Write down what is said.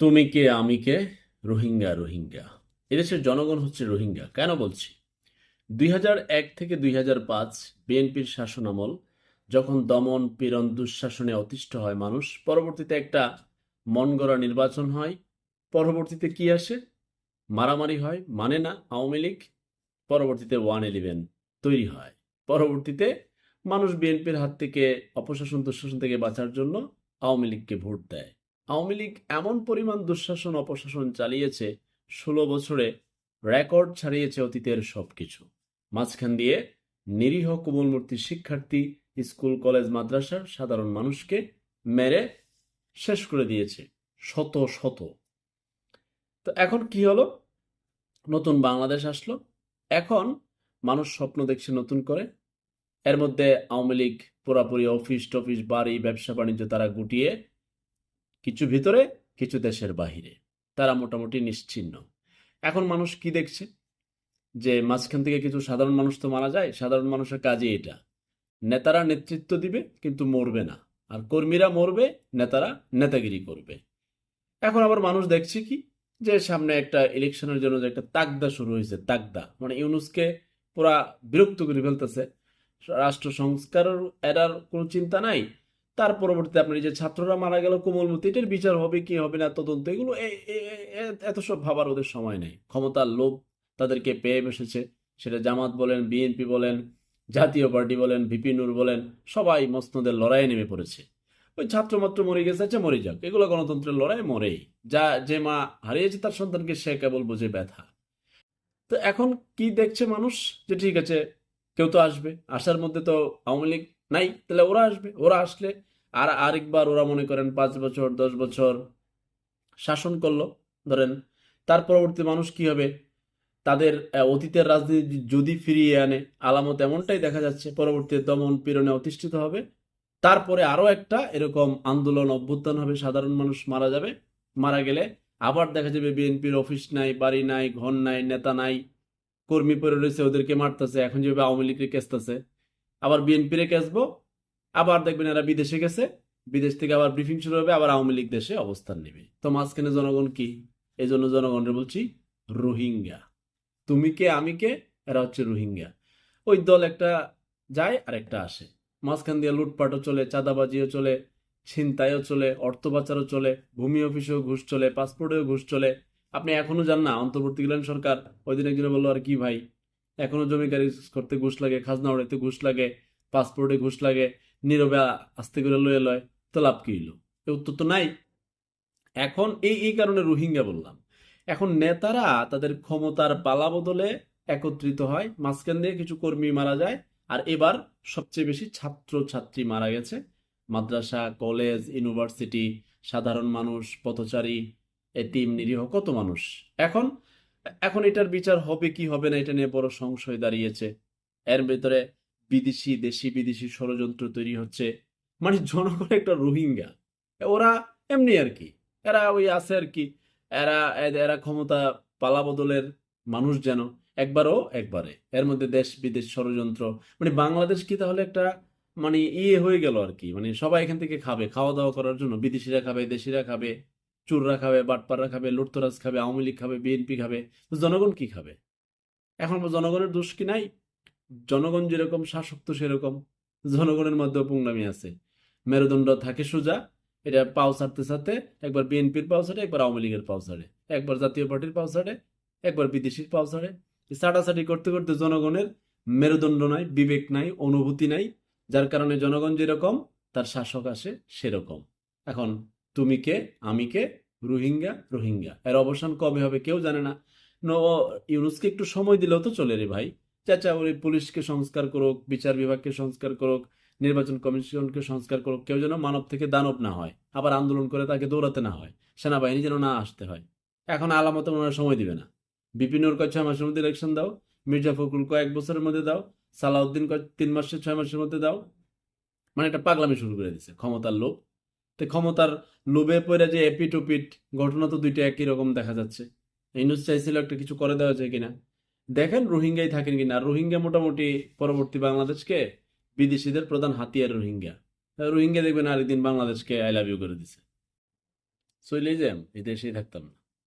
তুমি কে আমি কে রোহিঙ্গা রোহিঙ্গা। এদেশের জনগণ হচ্ছে রোহিঙ্গা। কেন বলছি? দুই এক থেকে দুই পাঁচ বিএনপির শাসনামল যখন দমন পীড়ন দুঃশাসনে অতিষ্ঠ হয় মানুষ, পরবর্তীতে একটা মন গড়া নির্বাচন হয়। পরবর্তীতে কি আসে? মারামারি হয় মানে না, আওয়ামী লীগ। পরবর্তীতে ওয়ান ইলেভেন তৈরি হয়। পরবর্তীতে মানুষ বিএনপির হাত থেকে, অপশাসন, দুঃশাসন থেকে বাঁচার জন্য আওয়ামী লীগকে ভোট দেয়। আওয়ামী লীগ এমন পরিমাণ দুঃশাসন অপশাসন চালিয়েছে, ষোলো বছরে রেকর্ড ছাড়িয়েছে অতীতের সবকিছু। মাঝখান দিয়ে নিরীহ কোমলমূর্তি শিক্ষার্থী, স্কুল, কলেজ, মাদ্রাসার সাধারণ মানুষকে মেরে শেষ করে দিয়েছে, শত শত। তো এখন কি হলো? নতুন বাংলাদেশ আসলো। এখন মানুষ স্বপ্ন দেখছে নতুন করে। এর মধ্যে আওয়ামী লীগ পুরাপুরি অফিস টফিস, বাড়ি, ব্যবসা, বাণিজ্য তারা গুটিয়ে কিছু ভিতরে, কিছু দেশের বাহিরে। তারা মোটামুটি নিশ্চিন্ন। এখন মানুষ কি দেখছে? যে মাঝখান থেকে কিছু সাধারণ মানুষ তো মারা যায়, সাধারণ মানুষের কাজই এটা। নেতারা নেতৃত্ব দিবে, কিন্তু মরবে না। আর কর্মীরা মরবে, নেতারা নেতাগিরি করবে। এখন আবার মানুষ দেখছে কি? যে সামনে একটা ইলেকশনের জন্য যে একটা তাগদা শুরু হয়েছে, তাগদা। মানে ইউনুসকে পুরা বিরক্ত করে ফেলতেছে। রাষ্ট্র সংস্কারের এরার কোনো চিন্তা নাই। তার পরবর্তীতে আপনার যে ছাত্ররা মারা গেল, কোমলমতি, এটার বিচার হবে, কি হবে না, তদন্ত, এগুলো এত সব ভাবার ওদের সময় নেই। ক্ষমতার লোভ তাদেরকে পেয়ে বসেছে। সেটা জামাত বলেন বিএনপি বলেন, জাতীয় পার্টি বলেন ভিপি নূর বলেন, সবাই মসনদের লড়াইয়ে নেমে পড়েছে। ওই ছাত্র মাত্র মরে গেছে আচ্ছা মরে যাক। এগুলো গণতন্ত্রের লড়াই মরেই। যা, যে মা হারিয়েছে তার সন্তানকে সে কেবল বোঝে ব্যথা। তো এখন কি দেখছে মানুষ? যে ঠিক আছে, কেউ তো আসবে, আসার মধ্যে তো আওয়ামী লীগ নাই, তাহলে ওরা আসবে, ওরা আসলে আর আরেকবার ওরা মনে করেন পাঁচ বছর, দশ বছর শাসন করল। ধরেন, তার পরবর্তী মানুষ কি হবে? তাদের অতীতের রাজনীতি যদি ফিরিয়ে আনে, আলামত এমনটাই দেখা যাচ্ছে, পরবর্তী দমন পীড়নে অধিষ্ঠিত হবে। তারপরে আরও একটা এরকম আন্দোলন অভ্যুত্থান হবে, সাধারণ মানুষ মারা যাবে। মারা গেলে আবার দেখা যাবে বিএনপির অফিস নাই, বাড়ি নাই, ঘর নাই, নেতা নাই, কর্মী পড়ে রয়েছে, ওদেরকে মারতেছে, এখন যেভাবে আওয়ামী লীগকে কেসতেছে আবার বিএনপিরে কেসবো আবার দেখবেন এরা বিদেশে গেছে, বিদেশ থেকে আবার ব্রিফিং শুরু হবে, আবার আওয়ামী লীগ দেশে অবস্থান নেবে। তো মাঝখানে জনগণ কি? এই জন্য জনগণের বলছি, রোহিঙ্গা। তুমি কে, আমি কে? এরা হচ্ছে রোহিঙ্গা। ওই দল একটা যায় আর একটা আসে। মাঝখান দিয়ে লুটপাটও চলে, চাঁদাবাজিও চলে, ছিনতাইও চলে, অর্থ পাচারও চলে, ভূমি অফিসেও ঘুষ চলে, পাসপোর্টেও ঘুষ চলে। আপনি এখনও জান না, অন্তর্বর্তীকালীন সরকার। ওই দিন একজনে বলল, আর কি ভাই? এখনও জমি গাড়ি করতে ঘুষ লাগে, খাজনা উড়াইতে ঘুষ লাগে, পাসপোর্টে ঘুষ লাগে। নীরবে আস্তে করে লয়ে লয়, তো লাভ কি এ উত্তর তো নাই। এখন এই এই কারণে রোহিঙ্গা বললাম। এখন নেতারা তাদের ক্ষমতার পালা বদলে একত্রিত হয়, মাঝখান দিয়ে কিছু কর্মী মারা যায়, আর এবার সবচেয়ে বেশি ছাত্র ছাত্রী মারা গেছে। মাদ্রাসা, কলেজ, ইউনিভার্সিটি, সাধারণ মানুষ, পথচারী এতিম নিরীহ কত মানুষ? এখন এখন এটার বিচার হবে কি হবে না এটা নিয়ে বড় সংশয় দাঁড়িয়েছে। এর ভেতরে বিদেশি, দেশি, বিদেশি ষড়যন্ত্র তৈরি হচ্ছে। মানে জনগণ একটা রোহিঙ্গা। ওরা এমনি আর কি। এরা ওই আছে আর কি। এরা এরা ক্ষমতা পালা বদলের মানুষ যেন, একবারও একবারে। এর মধ্যে দেশ, বিদেশ ষড়যন্ত্র। মানে বাংলাদেশ কি তাহলে একটা মানে ইয়ে হয়ে গেল আর কি। মানে সবাই এখান থেকে খাবে। খাওয়া দাওয়া করার জন্য বিদেশিরা খাবে, দেশিরা খাবে, চুররা খাবে, বাটপাররা খাবে, লুটতরাজ খাবে, আওয়ামী লীগ খাবে, বিএনপি খাবে। জনগণ কি খাবে? এখন জনগণের দোষ কি নাই? জনগণ যেরকম, শাসক তো সেরকম। জনগণের মধ্যেও পুংনামি আছে। মেরুদণ্ড থাকে সোজা, এটা পাও ছাড়তে ছাড়তে একবার বিএনপির পাও ছাড়ে, একবার আওয়ামী লীগের পাও ছাড়ে। একবার জাতীয় পার্টির পাও ছাড়ে, একবার বিদেশির পাও ছাড়ে। ছাটাছাটি করতে করতে জনগণের মেরুদণ্ড নাই, বিবেক নাই, অনুভূতি নাই। যার কারণে জনগণ যেরকম, তার শাসক আসে সেরকম। এখন তুমি কে? আমি কে? রোহিঙ্গা? রোহিঙ্গা। এর অবসান কবে হবে কেউ জানে ন, ইউনুসকে একটু সময় দিলেও তো চলে রে ভাই। চাচা, ওই পুলিশকে সংস্কার করুক, বিচার বিভাগকে সংস্কার করুক, নির্বাচন কমিশনকে সংস্কার করুক, কেউ যেন মানব থেকে দানব না হয়, আবার আন্দোলন করে তাকে দৌড়াতে না হয়, সেনাবাহিনী যেন না আসতে হয়। এখন আলামত ওনারা সময় দিবে না। বিপিনুর কয় ছয় মাসের মধ্যে ইলেকশন দাও, মির্জা ফখরুল কয়েক বছরের মধ্যে দাও, সালাউদ্দিন কয় তিন মাসে ছয় মাসের মধ্যে দাও। মানে একটা পাগলামি শুরু করে দিছে, ক্ষমতার লোভ। তো ক্ষমতার লোভে পড়ে যে এপিট ওপিট ঘটনা তো দুইটা একই রকম দেখা যাচ্ছে। ইউনুস চাইছিল একটা কিছু করে দেওয়া যায় কিনা? দেখেন রোহিঙ্গাই থাকেন কিনা? রোহিঙ্গা মোটামুটি পরবর্তী বাংলাদেশকে বিদেশিদের প্রধান হাতিয়ার রোহিঙ্গা। রোহিঙ্গা দেখবেন আরেকদিন বাংলাদেশকে আই লাভ ইউ করে দিছে। চলে যাম এই দেশেই থাকতাম না।